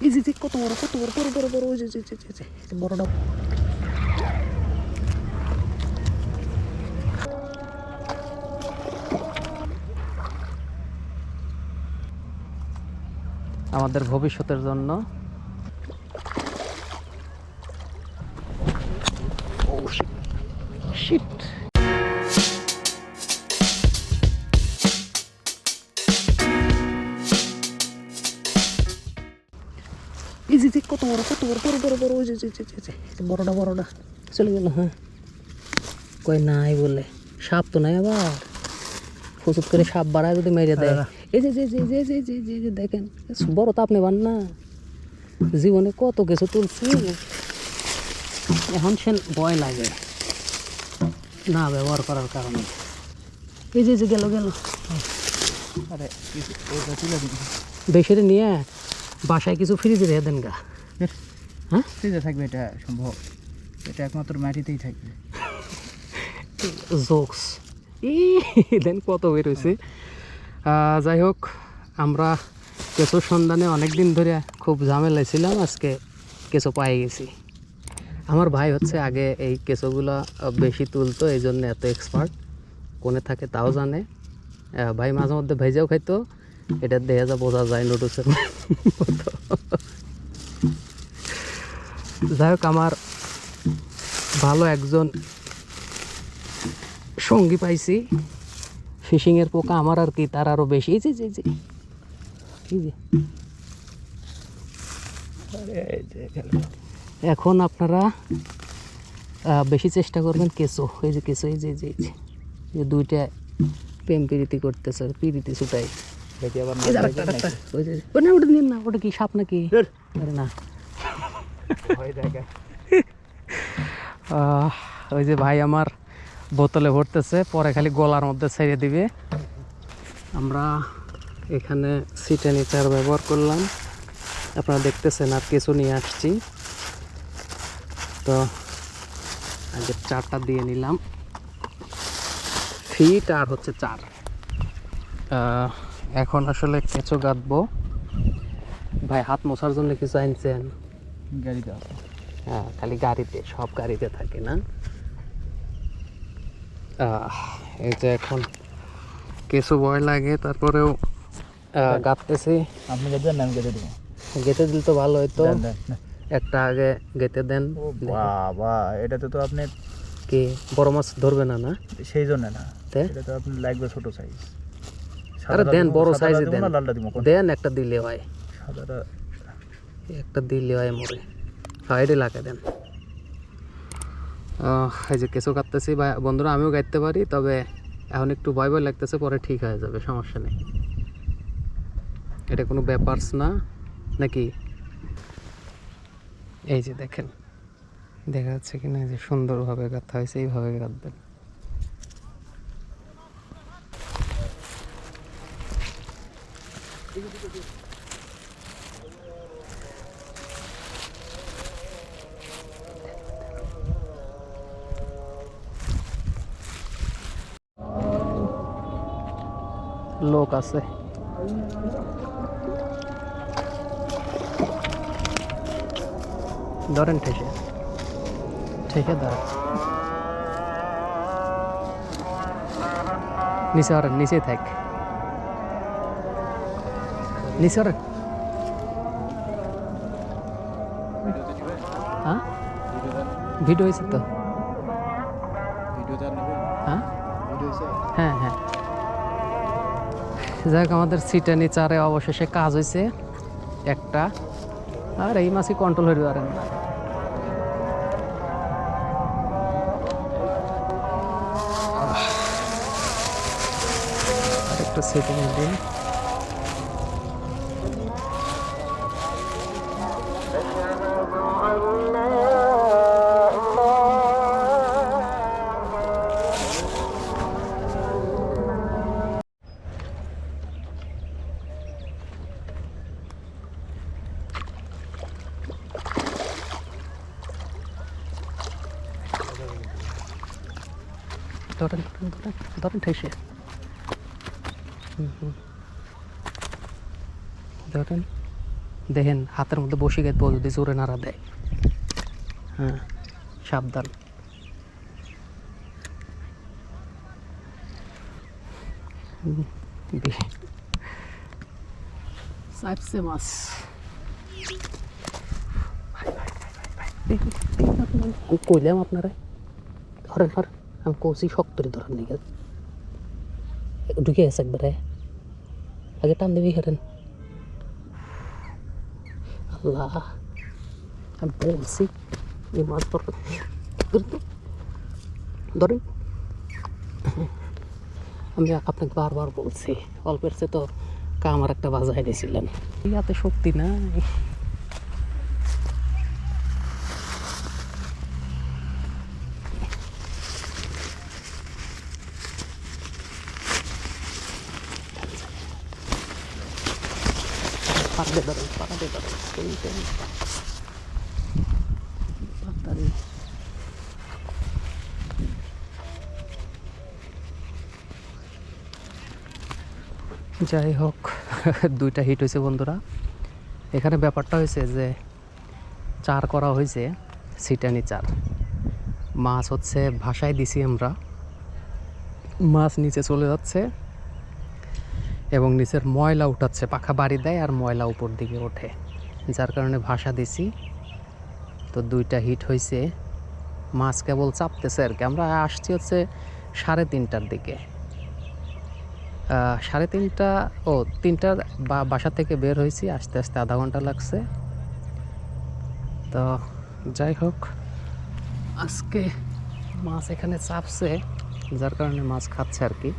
এই যে কত বড় কত বড় বড় বড় বড় ওই যে বড়টা আমাদের ভবিষ্যতের জন্য এই যে যে কত বড় কত বড় বড় বড় বড় ওই যে যে যে যে যে যে বড়টা বড়টা চলে গেল হ্যাঁ কই নাই বলে সাপ তো নাই আবার ফুসুত করে সাপ বাড়ায় যদি মেরে দেয় এই যে যে যে যে যে যে যে যে দেখেন বড় তো আপনি বান না জীবনে কত কিছু তুলছি এখন সে ভয় লাগে না ব্যবহার করার কারণে এই যে যে গেল গেল আরে কিছু ওটা তুলে দিন বেশিরে নিয়ে বাসায় কিছু ফ্রিজে রেখে দেন গা। হ্যাঁ? ফ্রিজে থাকবে এটা সম্ভব। এটা একমাত্র মাটিতেই থাকবে। জোকস ই দেন কত বের হয়েছে যাই হোক আমরা কেঁচোর সন্ধানে অনেক দিন ধরে খুব ঝামেলায় ছিলাম আজকে কেঁচো পাই গেছি। আমার ভাই হচ্ছে আগে এই কেঁচোগুলো বেশি তুলতো এই জন্য এত এক্সপার্ট কোনে থাকে তাও জানে। ভাই মাঝে মধ্যে ভেজেও খাইতো। এটা দেখা যা বোঝা যায় মতো। যাই হোক, আমার ভালো একজন সঙ্গী পাইছি। ফিশিংয়ের পোকা আমার আর কি, তার আরও বেশি। এই যে যে যে এখন। আপনারা বেশি চেষ্টা করবেন কেঁচো। এই যে, কেঁচো, এই যে যে দুইটা প্রেম প্রীতি করতেছে প্রীতি ছুটাই দেখি আবার। ওই যে- না ওটা নিন না ওটা কি সাপ নাকি? আরে না। আহ, ওই যে ভাই আমার বোতলে ভরতেছে পরে খালি গলার মধ্যে ছেড়ে দিবে। আমরা এখানে সিটে নিচার ব্যবহার করলাম। আপনারা দেখতেছেন আর কিছু নিয়ে আসছি। তো আগে চারটা দিয়ে নিলাম। ফিট আর হচ্ছে চার। আহ, এখন আসলে কেঁচো গাঁথবো ভাই হাত মোছার জন্য কিছু আনছেন? গাড়িতে আছে। হ্যাঁ খালি গাড়িতে সব গাড়িতে থাকে না। এই যে এখন কিছু ভয় লাগে তারপরেও আহ, গাঁথতেছি আপনি গেঁথে দেন আমি গেতে দেবো। গেতে দিলে তো ভালো দেন। একটা আগে গেঁথে দেন। বাবা এটাতে তো আপনি কি বড় মাছ ধরবে না না? সেই জন্য না? এটা তো আপনি লাগবে ছোট সাইজ আরে দেন বড় সাইজে দেন। দেন একটা দিলে হয়। একটা দিলে হয় মরে। সাইডে লাগে দেন। এই যে কেঁচো কাটতেছি বা বন্ধুরা আমিও গাইতে পারি তবে এখন একটু ভয় ভয় লাগতেছে পরে ঠিক হয়ে যাবে সমস্যা নেই। এটা কোনো ব্যাপারস না নাকি? এই যে দেখেন দেখা যাচ্ছে কিনা এই যে সুন্দরভাবে গাঁথা হয়েছে এইভাবে গাঁথবেন। লোক আছে। ধরেন ঠেসে। ঠেসে ধরেন। নিচে ওরেন নিচে থাক। নিচে হ্যাঁ? ভিডিও হয়েছে তো? যাই হোক আমাদের সিটের নিচারে অবশেষে কাজ হয়েছে একটা। আর এই মাছই কন্ট্রোল হয়ে পারেন না একটা সিটে মধ্যে ধরেন ধরেন ঠেসে। ধরেন দেখেন হাতের মধ্যে বসে গেত যদি জোরে নাড়া দেয় হ্যাঁ সাবধান চাপছে মাছ কইলাম আপনারা ধরেন ধরেন আমি দিকে ঢুকে গেছে একবারে আগে টান আল্লাহ আমি বলছি এই মাছ ধরেন আমি আপনাকে বারবার বলছি অল্পের চেয়ে তো কামার একটা বাজায় দিয়েছিলেন ইয়াতে শক্তি নাই পারবে ধরেন পারবে ধরেন এইটাই তাড়াতাড়ি যাই হোক, দুইটা হিট হয়েছে বন্ধুরা। এখানে ব্যাপারটা হয়েছে যে, চার করা হয়েছে সিটানি চার। মাছ হচ্ছে ভাষায় দিছি আমরা। মাছ নিচে চলে যাচ্ছে। এবং নিচের ময়লা উঠাচ্ছে, পাখা বাড়ি দেয় আর ময়লা উপর দিকে ওঠে। যার কারণে ভাষা দিছি। তো দুইটা হিট হয়েছে মাছ কেবল চাপতেছে আর কি। আমরা আসছি হচ্ছে সাড়ে তিনটার দিকে। সাড়ে তিনটা, ও, তিনটার বা, বাসা থেকে বের হয়েছি আস্তে আস্তে আধা ঘণ্টা লাগছে। তো যাই হোক, আজকে মাছ এখানে চাপছে, যার কারণে মাছ খাচ্ছে আর কি।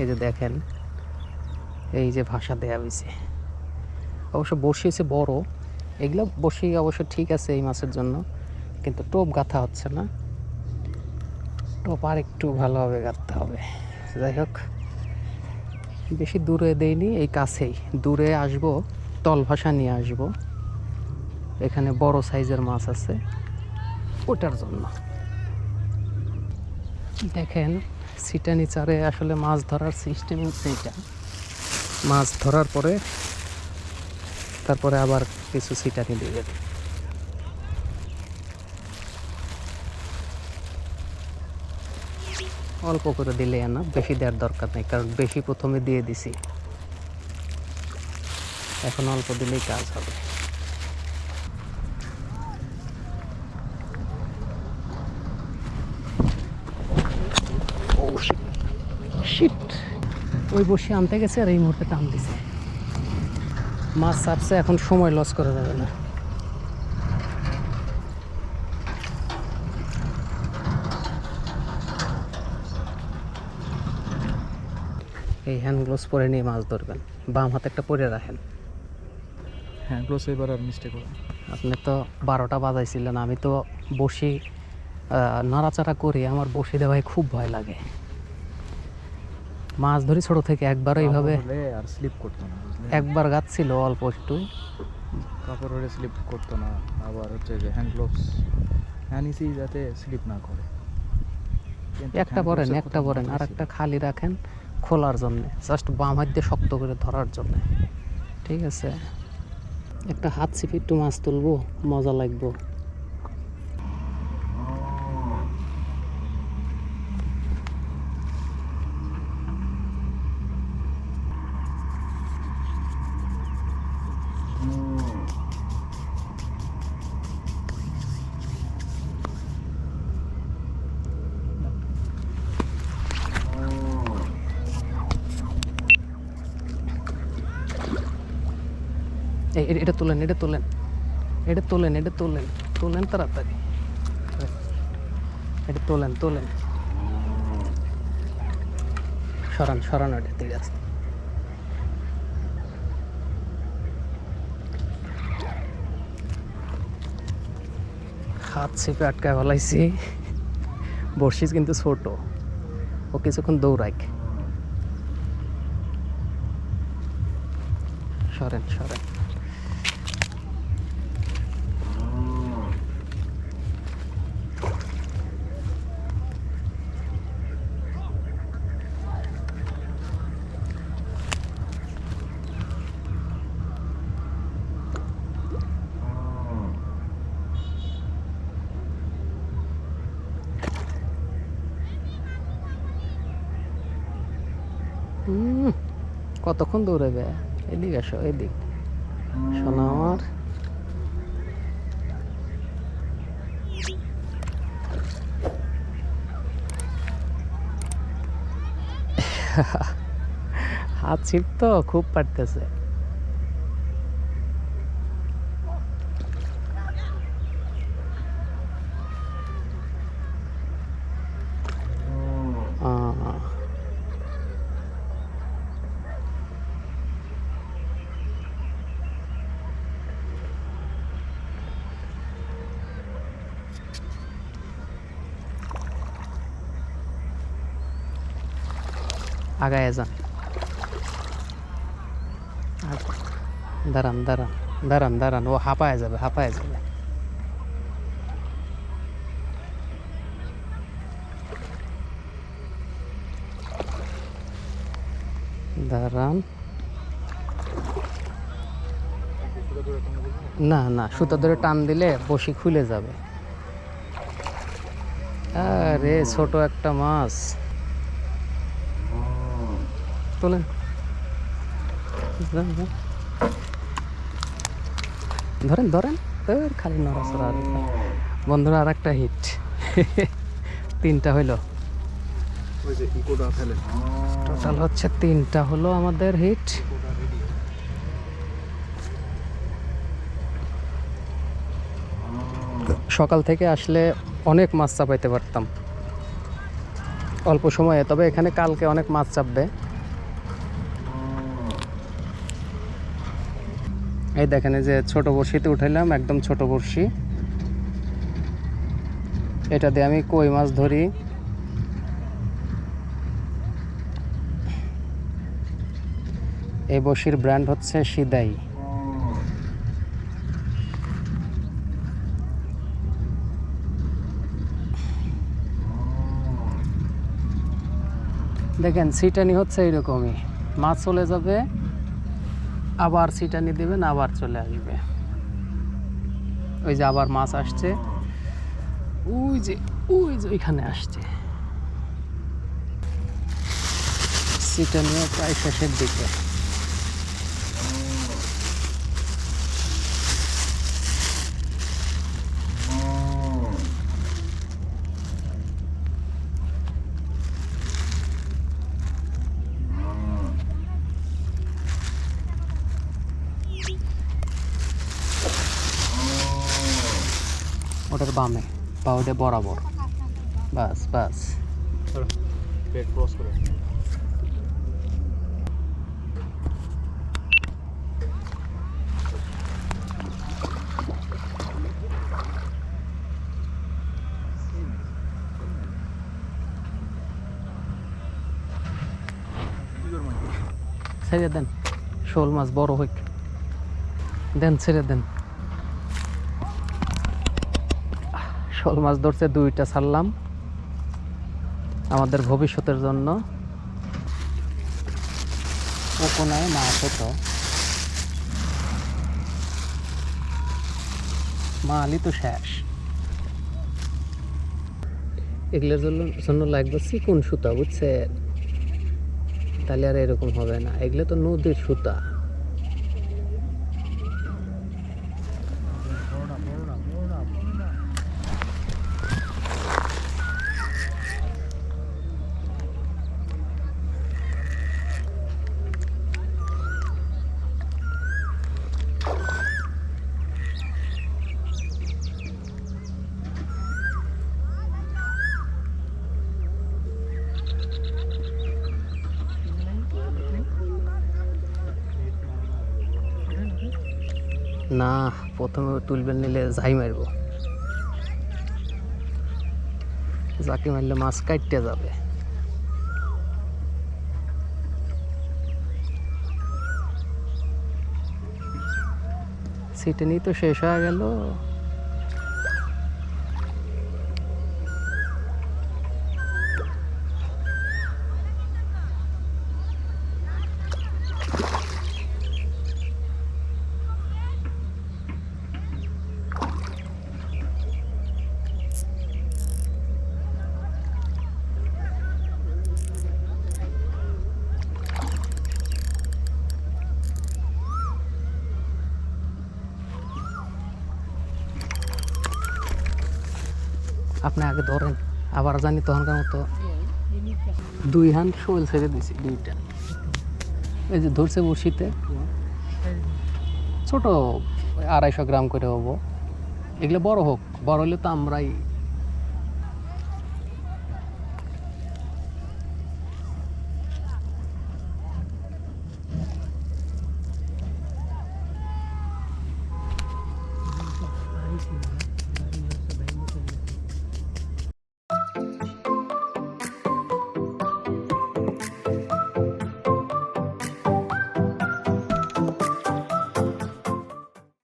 এই যে দেখেন, এই যে ভাষা দেয়া হয়েছে অবশ্য বসিয়েছে বড়, এগুলো বসেই অবশ্য ঠিক আছে এই মাছের জন্য, কিন্তু টোপ গাঁথা হচ্ছে না। টোপ আর একটু ভালোভাবে গাঁথতে হবে। যাই হোক, বেশি দূরে দেইনি, এই কাছেই। দূরে আসব, তল ভাষা নিয়ে আসব। এখানে বড় সাইজের মাছ আছে, ওটার জন্য। দেখেন সিটানি চারে আসলে মাছ ধরার সিস্টেম এটা মাছ ধরার পরে তারপরে আবার কিছু সিটানি দিবে অল্প করে দিলে না, বেশি দেওয়ার দরকার নেই, কারণ বেশি প্রথমে দিয়ে দিছি। এখন অল্প দিলেই কাজ হবে ও শিট ওই বসে আনতে গেছে আর এই মুহূর্তে টান দিছে। মাছ চাপছে এখন সময় লস করা যাবে না। এই হ্যান্ড গ্লোভস পরে নিয়ে মাছ ধরবেন। বাম হাতে একটা পরে রাখেন। হ্যাঁ গ্লোস এবার আর মিস্টেক হবে আপনি তো বারোটা বাজাইছিলেন আমি তো বসি নাড়াচাড়া করি আমার বসি দেওয়ায় খুব ভয় লাগে। মাছ ধরি ছোট থেকে একবার এইভাবে। আর স্লিপ করতো না একবার গাচ্ছিল অল্প একটু। কাপড় হলে স্লিপ করতো না আবার হচ্ছে যে হ্যান্ড গ্লোভস হ্যাঁ যাতে স্লিপ না করে। একটা পরেন একটা পরেন আর একটা খালি রাখেন খোলার জন্য জাস্ট বাম হাত দিয়ে শক্ত করে ধরার জন্য। ঠিক আছে? একটা হাত চিপে একটু মাছ তুলবো মজা লাগবো এই এ- এটা তোলেন এটা তোলেন এটা তোলেন এটা তোলেন তোলেন তাড়াতাড়ি এটা তোলেন তোলেন সরান সরান হাত চেপে আটকায় ফেলাইছি। বর্ষিস কিন্তু ছোট। ও কিছুক্ষণ দৌড়ায় সরেন সরেন। কতক্ষণ দৌড়াবে? এদিক আসো এদিক। শোনা আমার। হাত ছিপ তো খুব পারতেছে। আগায় যান। দাঁড়ান দাঁড়ান দাঁড়ান দাঁড়ান। ও হাঁপায় যাবে হাঁপায় যাবে। দাঁড়ান। না না, সুতো ধরে টান দিলে বসি খুলে যাবে। আরে, ছোট একটা মাছ। যান, যান। ধরেন। ধরেন তোর খালি নড়াচড়া। বন্ধুরা আর একটা। হিট তিনটা হইল। টোটাল হচ্ছে তিনটা হলো আমাদের হিট সকাল থেকে আসলে অনেক মাছ চাপাইতে পারতাম। অল্প সময়ে তবে এখানে কালকে অনেক মাছ চাপবে। এই দেখেন যে ছোট বড়শিতে উঠাইলাম, একদম ছোট বড়শি। এটা দিয়ে আমি কই মাছ ধরি? এই বড়শির ব্র্যান্ড হচ্ছে সিদাই। দেখেন সিটানি হচ্ছে এরকমই মাছ চলে যাবে আবার সিটানি দেবেন, আবার চলে আসবে। ওই যে আবার মাছ আসছে। ওই যে ওই যে ওইখানে আসছে। সিটানিও প্রায় শেষের দিকে। ওটার বামে বা ওটা বরাবর। বাস বাস। পেট ক্রস করে। ছেড়ে দেন। শোল মাছ বড় হইক দেন ছেড়ে দেন। শোল মাছ ধরছে, দুইটা ছাড়লাম। আমাদের ভবিষ্যতের জন্য। কোনায় মাছ হতো। মালই তো শেষ। এগুলোর জন্য জন্য লাগবে চিকন সুতা, বুঝছেন? তাহলে আর এরকম হবে না। এগুলো তো নদীর সুতা। না, প্রথমে তুলবেন নিলে যাই মারব। যাকে মারলে মাছ কাটতে যাবে। সিটেনি তো শেষ হয়ে গেল। আপনি আগে ধরেন, আবার জানি তখনকার তো দুই হান শোল ছেড়ে দিছি, দুইটা। এই যে ধরছে বড়শিতে, ছোট আড়াইশো গ্রাম করে হব। এগুলো বড় হোক, বড় হলে তো আমরাই